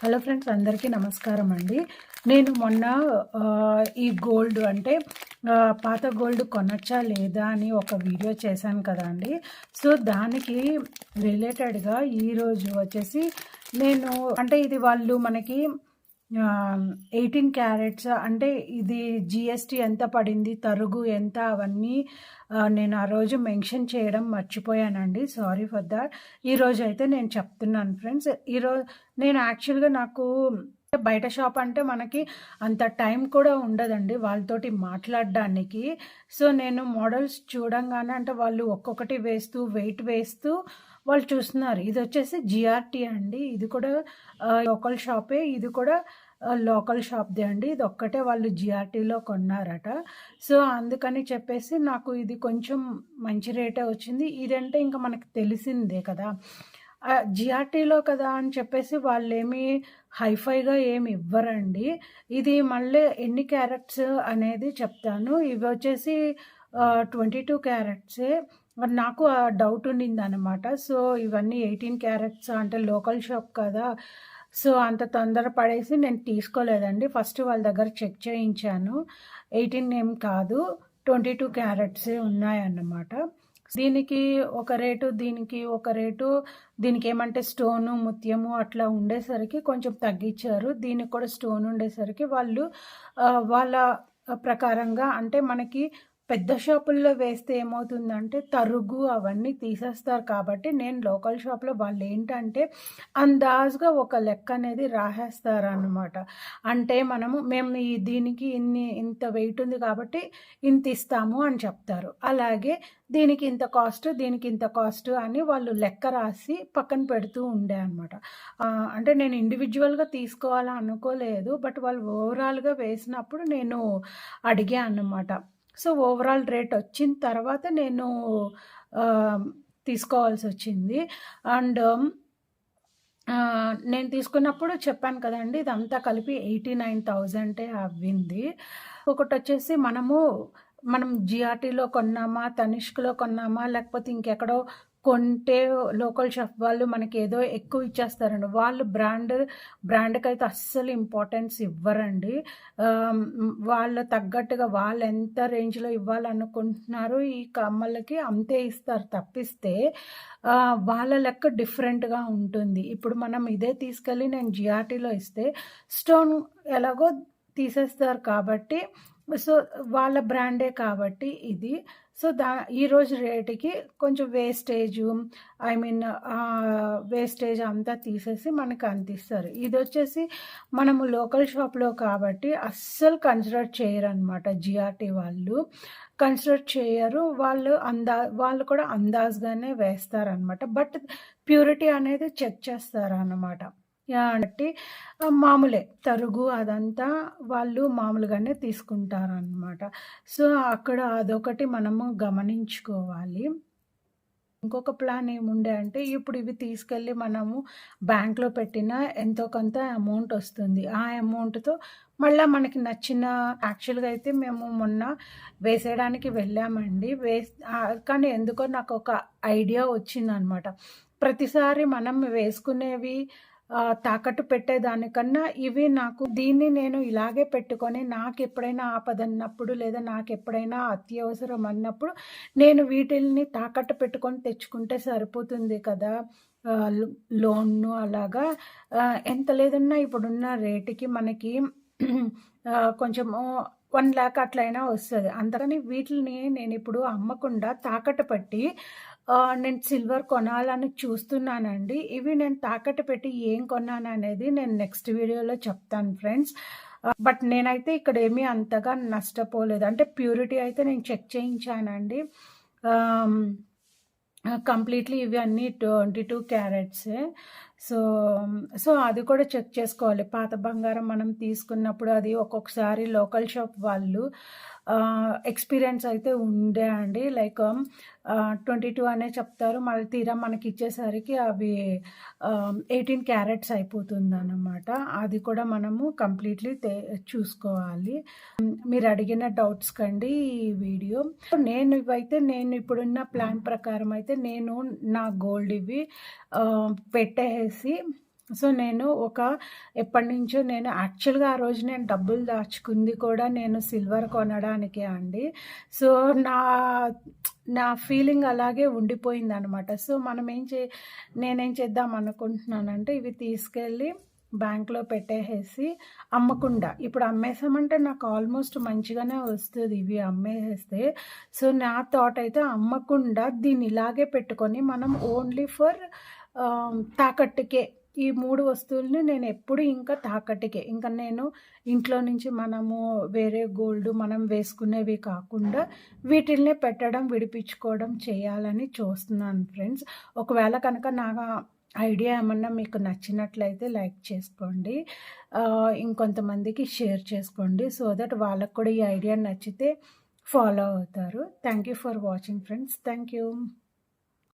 Hello friends అందరికీ నమస్కారం అండి. నేను మొన్న ఈ గోల్డ్ అంటే పాత గోల్డ్ కొనచ్చా లేదా అని ఒక వీడియో చేశాను కదా అండి. సో దానికి రిలేటెడ్గా ఈరోజు వచ్చేసి నేను అంటే ఇది వాళ్ళు మనకి ఎయిటీన్ క్యారెట్స్ అంటే ఇది జిఎస్టీ ఎంత పడింది తరుగు ఎంత అవన్నీ నేను ఆ రోజు మెన్షన్ చేయడం మర్చిపోయానండి. సారీ ఫర్ దాట్ ఈరోజు అయితే నేను చెప్తున్నాను ఫ్రెండ్స్. ఈరోజు నేను యాక్చువల్గా నాకు బయట షాప్ అంటే మనకి అంత టైం కూడా ఉండదండి వాళ్ళతోటి మాట్లాడడానికి. సో నేను మోడల్స్ చూడంగానే అంటే వాళ్ళు ఒక్కొక్కటి వేస్తూ వెయిట్ వేస్తూ వాళ్ళు చూస్తున్నారు. ఇది వచ్చేసి జిఆర్టీ అండి. ఇది కూడా లోకల్ షాపే ఇది కూడా లోకల్ షాప్దే అండి. ఇది ఒక్కటే వాళ్ళు జిఆర్టీలో కొన్నారట. సో అందుకని చెప్పేసి నాకు ఇది కొంచెం మంచి రేటే వచ్చింది. ఇదంటే ఇంకా మనకు తెలిసిందే కదా. జిఆర్టీలో కదా అని చెప్పేసి వాళ్ళు హైఫైగా ఏమి ఇవ్వరండి. ఇది మళ్ళీ ఎన్ని క్యారెట్స్ అనేది చెప్తాను. ఇవి వచ్చేసి ట్వంటీ టూ క్యారెట్సే. మరి నాకు ఆ డౌట్ ఉండింది అనమాట సో ఇవన్నీ ఎయిటీన్ క్యారెట్స్ అంటే లోకల్ షాప్ కదా. సో అంత తొందర పడేసి నేను తీసుకోలేదండి. ఫస్ట్ వాళ్ళ దగ్గర చెక్ చేయించాను. ఎయిటీన్ ఏం కాదు. ట్వంటీ టూ క్యారెట్సే ఉన్నాయన్నమాట. దీనికి ఒక రేటు దీనికి ఒక రేటు దీనికి ఏమంటే స్టోను ముత్యము అట్లా ఉండేసరికి కొంచెం తగ్గించారు. దీనికి కూడా స్టోన్ ఉండేసరికి వాళ్ళు వాళ్ళ ప్రకారంగా అంటే మనకి పెద్ద షాపుల్లో వేస్తే ఏమవుతుందంటే తరుగు అవన్నీ తీసేస్తారు కాబట్టి నేను లోకల్ షాప్లో వాళ్ళు ఏంటంటే అందాజుగా ఒక లెక్క అనేది రాసేస్తారు అన్నమాట అంటే మనము మేము ఈ దీనికి ఇన్ని ఇంత వెయిట్ ఉంది కాబట్టి ఇంత ఇస్తాము అని చెప్తారు. అలాగే దీనికి ఇంత కాస్ట్ దీనికి ఇంత కాస్ట్ అని వాళ్ళు లెక్క రాసి పక్కన పెడుతూ ఉండే అనమాట అంటే నేను ఇండివిజువల్గా తీసుకోవాలని అనుకోలేదు బట్ వాళ్ళు ఓవరాల్గా వేసినప్పుడు నేను అడిగాను అనమాట సో ఓవరాల్ రేట్ వచ్చిన తర్వాత నేను తీసుకోవాల్సి వచ్చింది. అండ్ నేను తీసుకున్నప్పుడు చెప్పాను కదండి ఇదంతా కలిపి ఎయిటీ నైన్ థౌజండే అవ్వింది. ఒకటి వచ్చేసి మనము మనం జిఆర్టీలో కొన్నామా తనిష్క్లో కొన్నామా లేకపోతే ఇంకెక్కడో కొంటే లోకల్ షాప్ వాళ్ళు మనకి ఏదో ఎక్కువ ఇచ్చేస్తారండి. వాళ్ళు బ్రాండ్ బ్రాండ్కి అయితే అస్సలు ఇంపార్టెన్స్ ఇవ్వరండి. వాళ్ళ తగ్గట్టుగా వాళ్ళు ఎంత రేంజ్లో ఇవ్వాలనుకుంటున్నారో ఈ కమ్మలకి అంతే ఇస్తారు తప్పిస్తే వాళ్ళ లెక్క డిఫరెంట్గా ఉంటుంది. ఇప్పుడు మనం ఇదే తీసుకెళ్ళి నేను జిఆర్టీలో ఇస్తే స్టోన్ ఎలాగో తీసేస్తారు కాబట్టి సో వాళ్ళ బ్రాండే కాబట్టి ఇది. సో దా ఈరోజు రేటుకి కొంచెం వేస్టేజ్ ఐ మీన్ వేస్టేజ్ అంతా తీసేసి మనకు అందిస్తారు. ఇది వచ్చేసి మనము లోకల్ షాప్లో కాబట్టి అస్సలు కన్సిడర్ చేయరు అనమాట జిఆర్టీ వాళ్ళు. కన్సిడర్ చేయరు. వాళ్ళు అందా వాళ్ళు కూడా అందాజ్గానే వేస్తారనమాట బట్ ప్యూరిటీ అనేది చెక్ చేస్తారు అన్నమాట అంటే మామూలే. తరుగు అదంతా వాళ్ళు మామూలుగానే తీసుకుంటారనమాట సో అక్కడ అదొకటి మనము గమనించుకోవాలి. ఇంకొక ప్లాన్ ఏముండే అంటే ఇప్పుడు ఇవి తీసుకెళ్ళి మనము బ్యాంక్లో పెట్టిన ఎంతో కొంత అమౌంట్ వస్తుంది. ఆ అమౌంట్తో మళ్ళీ మనకి నచ్చిన యాక్చువల్గా అయితే మేము మొన్న వేసేయడానికి వెళ్ళామండి. వేస్ కానీ ఎందుకో నాకు ఒక ఐడియా వచ్చిందనమాట ప్రతిసారి మనం వేసుకునేవి తాకట్టు పెట్టేదానికన్నా ఇవి నాకు దీన్ని నేను ఇలాగే పెట్టుకొని నాకు ఎప్పుడైనా ఆపదన్నప్పుడు లేదా నాకు ఎప్పుడైనా అత్యవసరం అన్నప్పుడు నేను వీటిల్ని తాకట్టు పెట్టుకొని తెచ్చుకుంటే సరిపోతుంది కదా. లోన్ను అలాగా. ఎంత లేదన్నా ఇప్పుడున్న రేటుకి మనకి కొంచెము వన్ ల్యాక్ అట్లయినా వస్తుంది. అందుకని వీటిని నేను ఇప్పుడు అమ్మకుండా తాకట్టు పట్టి నేను సిల్వర్ కొనాలని చూస్తున్నానండి. ఇవి నేను తాకట్టు పెట్టి ఏం కొన్నాను అనేది నేను నెక్స్ట్ వీడియోలో చెప్తాను ఫ్రెండ్స్. బట్ నేనైతే ఇక్కడ ఏమీ అంతగా నష్టపోలేదు. అంటే ప్యూరిటీ అయితే నేను చెక్ చేయించానండి. కంప్లీట్లీ ఇవి అన్నీ ట్వంటీ టూ క్యారెట్సే. సో సో అది కూడా చెక్ చేసుకోవాలి. పాత బంగారం మనం తీసుకున్నప్పుడు అది ఒక్కొక్కసారి లోకల్ షాప్ వాళ్ళు ఎక్స్పీరియన్స్ అయితే ఉండే అండి. లైక్ ట్వంటీ టూ అనే చెప్తారు. మళ్ళీ తీరా మనకి ఇచ్చేసరికి అవి ఎయిటీన్ క్యారెట్స్ అయిపోతుంది అన్నమాట అది కూడా మనము కంప్లీట్లీ చూసుకోవాలి. మీరు అడిగిన డౌట్స్ కండి ఈ వీడియో. నేను ఇవైతే నేను ఇప్పుడున్న ప్లాన్ ప్రకారం అయితే నేను నా గోల్డ్ ఇవి పెట్టే పెట్టేసి సో నేను ఒక ఎప్పటి నుంచో నేను యాక్చువల్గా ఆ రోజు నేను డబ్బులు దాచుకుంది కూడా నేను సిల్వర్ కొనడానికే అండి. సో నా నా ఫీలింగ్ అలాగే ఉండిపోయింది అనమాట సో మనం ఏం చే నేనేం చేద్దాం అనుకుంటున్నానంటే ఇవి తీసుకెళ్ళి బ్యాంక్లో పెట్టేసేసి అమ్మకుండా. ఇప్పుడు అమ్మేసామంటే నాకు ఆల్మోస్ట్ మంచిగానే వస్తుంది ఇవి అమ్మేసేస్తే. సో నా థాట్ అయితే అమ్మకుండా దీన్ని ఇలాగే పెట్టుకొని మనం ఓన్లీ ఫర్ తాకట్టుకే. ఈ మూడు వస్తువుల్ని నేను ఎప్పుడు ఇంకా తాకట్టుకే. ఇంకా నేను ఇంట్లో నుంచి మనము వేరే గోల్డ్ మనం వేసుకునేవి కాకుండా వీటిల్నే పెట్టడం విడిపించుకోవడం చేయాలని చూస్తున్నాను ఫ్రెండ్స్. ఒకవేళ కనుక నా ఐడియా ఏమన్నా మీకు నచ్చినట్లయితే లైక్ చేసుకోండి. ఇంకొంతమందికి షేర్ చేసుకోండి. సో దట్ వాళ్ళకు కూడా ఈ ఐడియా నచ్చితే ఫాలో అవుతారు. Thank you for watching friends. Thank you.